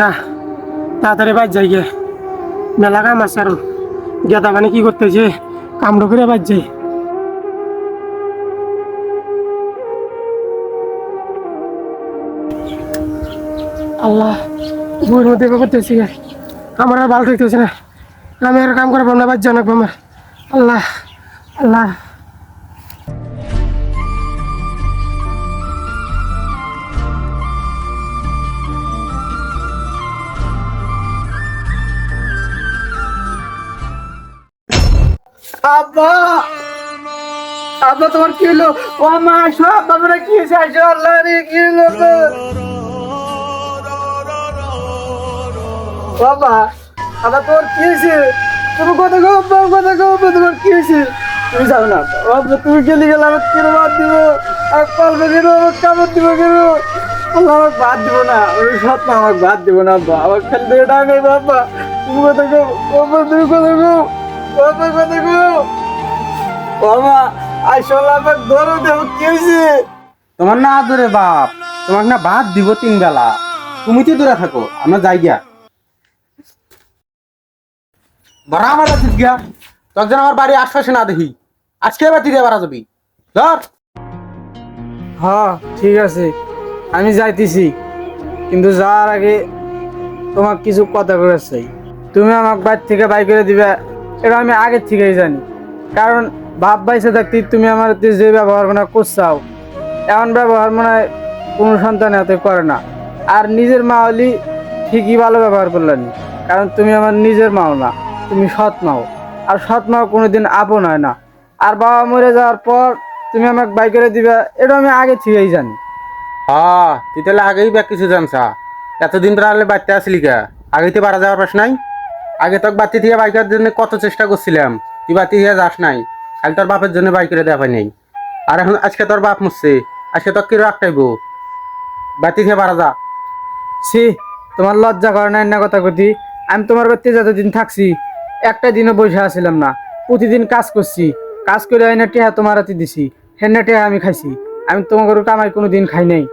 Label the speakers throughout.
Speaker 1: না, তাড়াতাড়ি বাজ যাই গে। মেলা কাম আছে আরও। গেদা মানে কি করতেছে কামড় করে বাজ যাই। আল্লাহ বইয়ের মধ্যে করতেছি। আমার আর ভালো ঠেকতেছে না। আমি আর কাম করব না বাজ জানাক আমার। আল্লাহ আল্লাহ।
Speaker 2: আব্বা! আব্বা, তোমার কি হলো? ও মা আসো আব্বা তোমরা কি আসো, আল্লাহ রে, কি হলো বাবা, আব্বা, তোমার কি হয়েছে? তুমি কথা গো আব্বা? কথা গো আব্বা? তোমার কি হয়েছে? তুমি যাও না, আব্বা। তুমি গেলে গেলে আমার কেন বাদ দিব? আর পালবে কেন? আমার কামড় দিব কেন? আল্লাহ আমাকে বাদ দিব না, ওই সব আমাকে বাদ দিব না, আব্বা। আমার খালি দিয়ে ডাকে বাবা তুমি কথা গো? আব্বা, তুমি কথা গো? বাবা আসলে আমার ধরো দেব কি হয়েছে।
Speaker 3: তোমার না আদরে বাপ তোমার না ভাত দিব তিন বেলা। তুমি তো দূরে থাকো আমরা যাই গিয়া। বড় আমার বাড়ি গিয়া তখন আমার বাড়ি আশপাশে না দেখি। আজকে বাড়ি দিয়ে বাড়া যাবি। ধর।
Speaker 2: হ্যাঁ ঠিক আছে আমি যাইতেছি। কিন্তু যাওয়ার আগে তোমার কিছু কথা করে চাই। তুমি আমাকে বাইর থেকে বাই করে দিবে। এটা আমি আগের থেকেই জানি। কারণ বাপ বাইসে থাকতে তুমি আমার যে ব্যবহার মনে করছাও, এমন ব্যবহার মনে হয় কোনো সন্তান এত করে না। আর নিজের মা হলি ঠিকই ভালো ব্যবহার করলেন কারণ তুমি আমার নিজের মাও না, তুমি সৎ মাও। আর সৎ মাও কোনোদিন আপন হয় না। আর বাবা মরে যাওয়ার পর তুমি আমাকে বাই করে দিবে, এটা আমি আগে থেকেই জানি।
Speaker 3: হ্যাঁ তুই তাহলে আগেই বা কিছু জানছা। এতদিন পরে বাড়িতে আসলি কা? আগে তো বাড়া যাওয়ার পাস নাই? আগে তোকে বাতি থেকে বাইকের জন্য কত চেষ্টা করছিলাম। তুই বাতি থেকে যাস নাই। খালি তোর বাপের জন্য বাইক করে দেওয়া নেই। আর এখন আজকে তোর বাপ মরছে। আজকে তোর কি রাখটাইব বাতি থেকে বাড়া যা।
Speaker 2: সি তোমার লজ্জা করে না না কথা কথি আমি তোমার বাড়িতে যতদিন থাকছি, একটা দিনও বসে আসছিলাম না। প্রতিদিন কাজ করছি। কাজ করে এনে টেহা তোমার হাতে দিছি। হেনে টেহা আমি খাইছি। আমি তোমার কামাই কোনো দিন খাই নাই।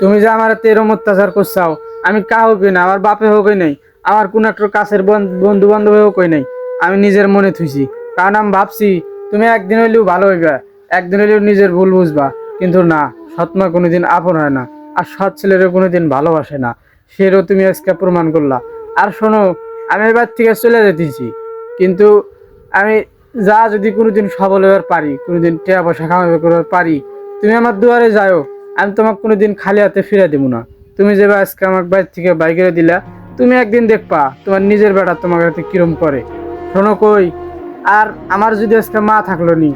Speaker 2: তুমি যে আমার হাতে এরম অত্যাচার করছাও, আমি কা হোক না, আমার বাপে হোক নাই। আমার কোন একটা কাছের বন্ধু বান্ধব কই নাই। আমি নিজের মনে থুইছি। কারণ আমি ভাবছি, তুমি একদিন হইলেও ভালো হইবা, একদিন হইলেও নিজের ভুল বুঝবা। কিন্তু না, সৎমা কোনোদিন আপন হয় না, আর সৎ ছেলেরও কোনোদিন ভালোবাসে না। সেরও তুমি আজকে প্রমাণ করলা। আর শোনো, আমি এবার থেকে চলে যেতেছি। কিন্তু আমি যা যদি কোনোদিন সবল হবার পারি, কোনোদিন টাকা পয়সা কামাবে করবার পারি, তুমি আমার দুয়ারে যাও, আমি তোমাকে কোনোদিন খালি হাতে ফিরে দেবো না। তুমি যে আজকে আমার বাড়ি থেকে বাইকেরে দিলা তুমি একদিন দেখবা তোমার নিজের বেটা তোমার কাছে কিরম করে। শোনো কই, আর আমার যদি আজকে মা থাকল নি,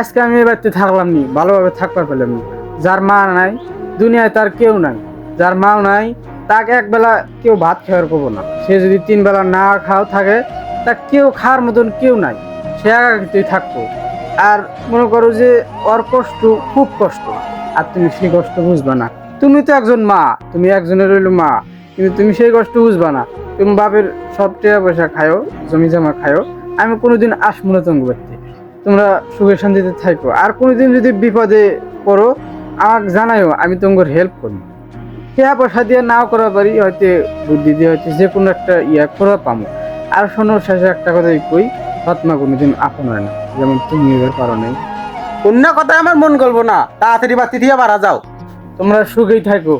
Speaker 2: আজকে আমি এ বাড়িতে থাকলাম নি, ভালোভাবে থাকবার পেলাম নি। যার মা নাই, দুনিয়ায় তার কেউ নাই। যার মাও নাই, তাকে একবেলা কেউ ভাত খাওয়ার করব না। সে যদি তিন বেলা না খাও থাকে, তা কেউ খাওয়ার মতন কেউ নাই। সে একাকিতেই থাকব। আর মনে করো যে ওর কষ্ট খুব কষ্ট, আর তুমি সেই কষ্ট বুঝবা না। তুমি তো একজন মা, তুমি একজনের রইল মা। কিন্তু তুমি সেই কষ্ট বুঝবা না। তুমি বাপের সব টাকা পয়সা খায়ো জমি জমা খায়ো। আমি কোনোদিন আসব না তোমাকে বাড়িতে। তোমরা সুখে শান্তিতে থাকো আর কোনোদিন যদি বিপদে পড়ো আমাকে জানাইও আমি তোমার হেল্প করব। টাকা পয়সা দিয়ে নাও করা পারি হয়তো বুদ্ধি দিয়ে হয়তো যে কোনো একটা ইয়া করা পামো। আর শোনো শেষে একটা কথাই কই ফাতমা কোনোদিন আপন হয় না। যেমন তুমি এবার পারো নাই।
Speaker 3: অন্য কথা আমার মন গলবো না। তাড়াতাড়ি বাতি দিয়ে বাড়া যাও।
Speaker 2: তোমরা সুখেই থাকো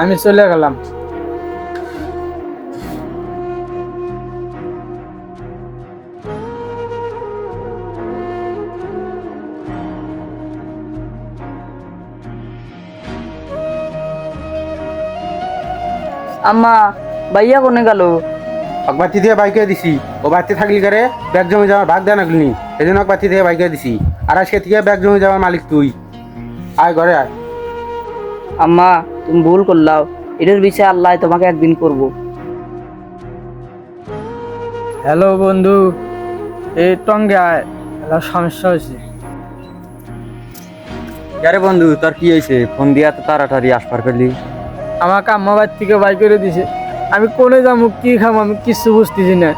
Speaker 2: আমি চলে গেলাম।
Speaker 4: আম্মা ভাইয়া কোনে গেল?
Speaker 3: এক বাতি দিয়ে বাইকে দিছি। ও বাতি থাকলি করে ব্যাগ জমি যাওয়ার ভাগ দেয় নাগলি এই জন্য এক বাতি দিয়ে বাইকে দিছি। আর আজকে থেকে ব্যাগ জমি যাওয়ার মালিক তুই। আয় ঘরে আয়।
Speaker 4: আম্মা তুমি ভুল করলাও। এটার বিষয়ে আল্লাহ তোমাকে একদিন করব।
Speaker 2: হ্যালো বন্ধু এই টঙ্গে আয়। সমস্যা হয়েছে।
Speaker 5: আরে বন্ধু তোর কি হয়েছে? ফোন দিয়া তো তাড়াতাড়ি আসবার পেলি
Speaker 2: আমাকে আম্মা বাড়ি থেকে বাই করে দিছে। আমি কোনে যাব কি খাব আমি কিছু বুঝতেছি না।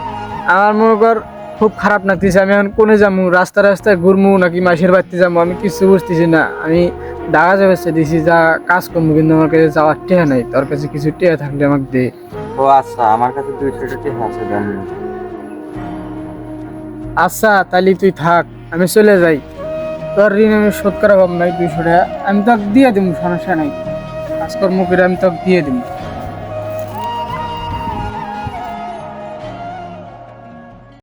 Speaker 2: আমার মনে কর খুব খারাপ লাগতেছে আমি এখন কোনে যাব রাস্তা রাস্তায় ঘুরমু নাকি মাসের বাড়িতে যাব আমি কিছু বুঝতেছি না। আমি দাগা যাবে দিছি যা কাজ করব কিন্তু আমার কাছে যাওয়ার টেহা নাই। তোর কাছে কিছু টেহা থাকলে আমাকে দে।
Speaker 5: ও আচ্ছা আমার কাছে দুইশো টাকা আছে
Speaker 2: আচ্ছা তাহলে তুই থাক আমি চলে যাই। তোর ঋণ আমি শোধ করা পাব নাই দুইশো টাকা। আমি তোকে দিয়ে দিব সমস্যা নাই। কাজকর্ম করে আমি তোকে দিয়ে দিব।